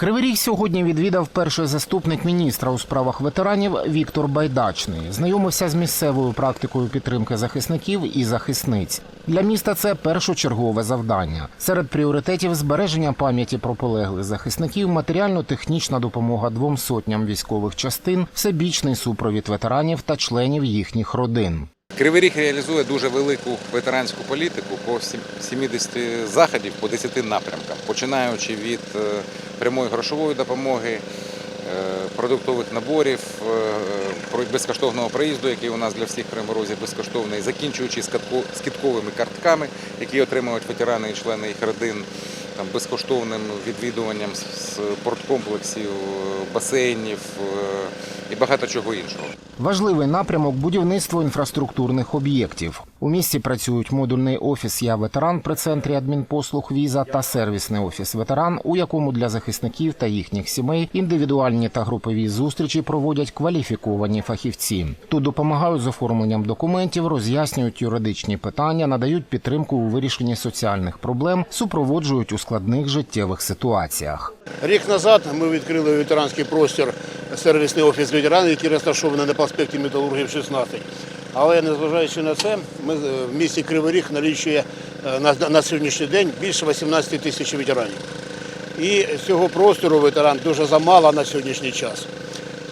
Кривий Ріг сьогодні відвідав перший заступник міністра у справах ветеранів Віктор Байдачний. Знайомився з місцевою практикою підтримки захисників і захисниць. Для міста це першочергове завдання. Серед пріоритетів збереження пам'яті про полеглих захисників, матеріально-технічна допомога двом сотням військових частин, всебічний супровід ветеранів та членів їхніх родин. Кривий Ріг реалізує дуже велику ветеранську політику по 70 заходів по 10 напрямкам, починаючи від е, прямої грошової допомоги, е, продуктових наборів, е, безкоштовного проїзду, який у нас для всіх криморозів безкоштовний, закінчуючи скидковими картками, які отримують ветерани і члени їх родин, там, безкоштовним відвідуванням спорткомплексів, е, басейнів е, і багато чого іншого. Важливий напрямок будівництво інфраструктурних об'єктів. У місті працюють модульний офіс Я ветеран при центрі адмінпослуг віза та сервісний офіс ветеран, у якому для захисників та їхніх сімей індивідуальні та групові зустрічі проводять кваліфіковані фахівці. Тут допомагають з оформленням документів, роз'яснюють юридичні питання, надають підтримку у вирішенні соціальних проблем, супроводжують у складних життєвих ситуаціях. Рік назад ми відкрили ветеранський простір сервісний офіс ветеранів, який розташований на проспекті Металургів 16. Але незважаючи на це, ми е, в місті Кривий Ріг налічує е, на, сьогоднішній день більше 18 тисяч ветеранів. І цього простору ветеран дуже замало на сьогоднішній час.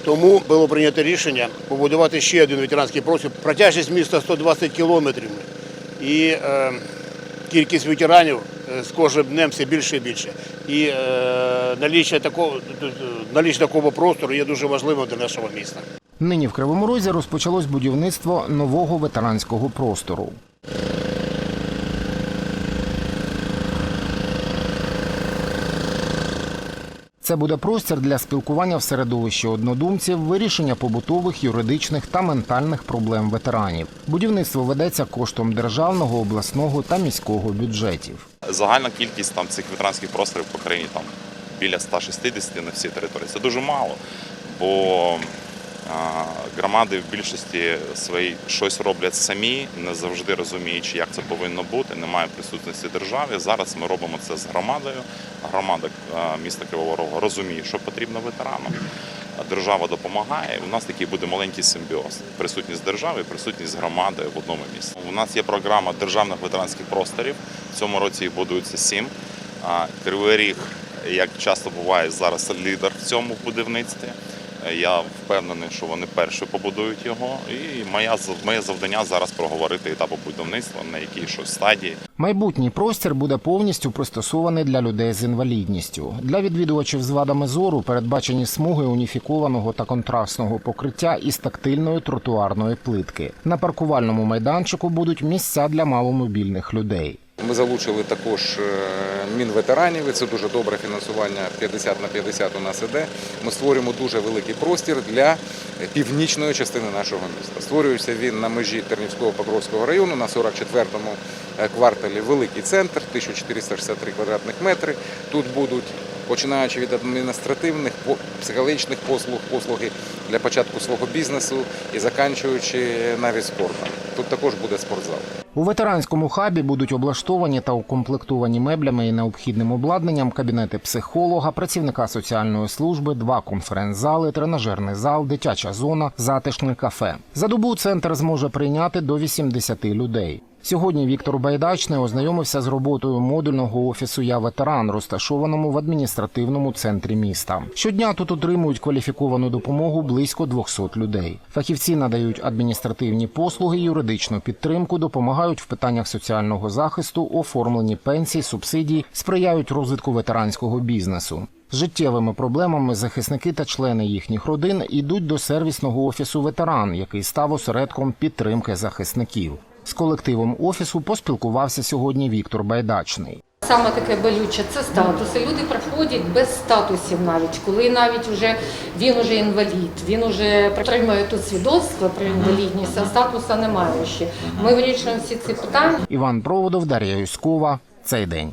Тому було прийнято рішення побудувати ще один ветеранський простір. Протяжність міста 120 кілометрів. І е, кількість ветеранів з кожним днем все більше і більше. І е, наліччя такого, наліч такого простору є дуже важливим для нашого міста. Нині в Кривому Розі розпочалось будівництво нового ветеранського простору. Це буде простір для спілкування в середовищі однодумців, вирішення побутових, юридичних та ментальних проблем ветеранів. Будівництво ведеться коштом державного, обласного та міського бюджетів. Загальна кількість там цих ветеранських просторів по країні там біля 160 на всій території. Це дуже мало, бо громади в більшості своїй щось роблять самі, не завжди розуміючи, як це повинно бути. Немає присутності держави. Зараз ми робимо це з громадою. Громада міста Кривого Рогу розуміє, що потрібно ветеранам. Держава допомагає. У нас такий буде маленький симбіоз. Присутність держави, присутність громади в одному місці. У нас є програма державних ветеранських просторів. В цьому році їх будується сім. Кривий Ріг, як часто буває, зараз лідер в цьому будівництві. Я впевнений, що вони перші побудують його. І моя моє завдання зараз проговорити етапи будівництва, на якій що стадії. Майбутній простір буде повністю пристосований для людей з інвалідністю. Для відвідувачів з вадами зору передбачені смуги уніфікованого та контрастного покриття із тактильної тротуарної плитки. На паркувальному майданчику будуть місця для маломобільних людей. Ми залучили також е, мінветеранів, і це дуже добре фінансування 50 на 50 у нас іде. Ми створюємо дуже великий простір для північної частини нашого міста. Створюється він на межі Тернівського Покровського району на 44-му е, кварталі великий центр, 1463 квадратних метри. Тут будуть починаючи від адміністративних, психологічних послуг, послуги для початку свого бізнесу і заканчуючи навіть спортом. Тут також буде спортзал. У ветеранському хабі будуть облаштовані та укомплектовані меблями і необхідним обладнанням кабінети психолога, працівника соціальної служби, два конференц-зали, тренажерний зал, дитяча зона, затишне кафе. За добу центр зможе прийняти до 80 людей. Сьогодні Віктор Байдачний ознайомився з роботою модульного офісу Я ветеран, розташованому в адміністративному центрі міста. Щодня тут отримують кваліфіковану допомогу близько 200 людей. Фахівці надають адміністративні послуги, юридичну підтримку, допомагають в питаннях соціального захисту, оформленні пенсій, субсидій, сприяють розвитку ветеранського бізнесу. З життєвими проблемами захисники та члени їхніх родин йдуть до сервісного офісу ветеран, який став осередком підтримки захисників. З колективом офісу поспілкувався сьогодні Віктор Байдачний. Саме таке болюче це статуси. Люди приходять без статусів навіть, коли навіть вже він уже інвалід, він уже отримує тут свідоцтво про інвалідність, а статуса немає ще. Ми вирішуємо всі ці питання. Іван Проводов, Дар'я Юськова. Цей день.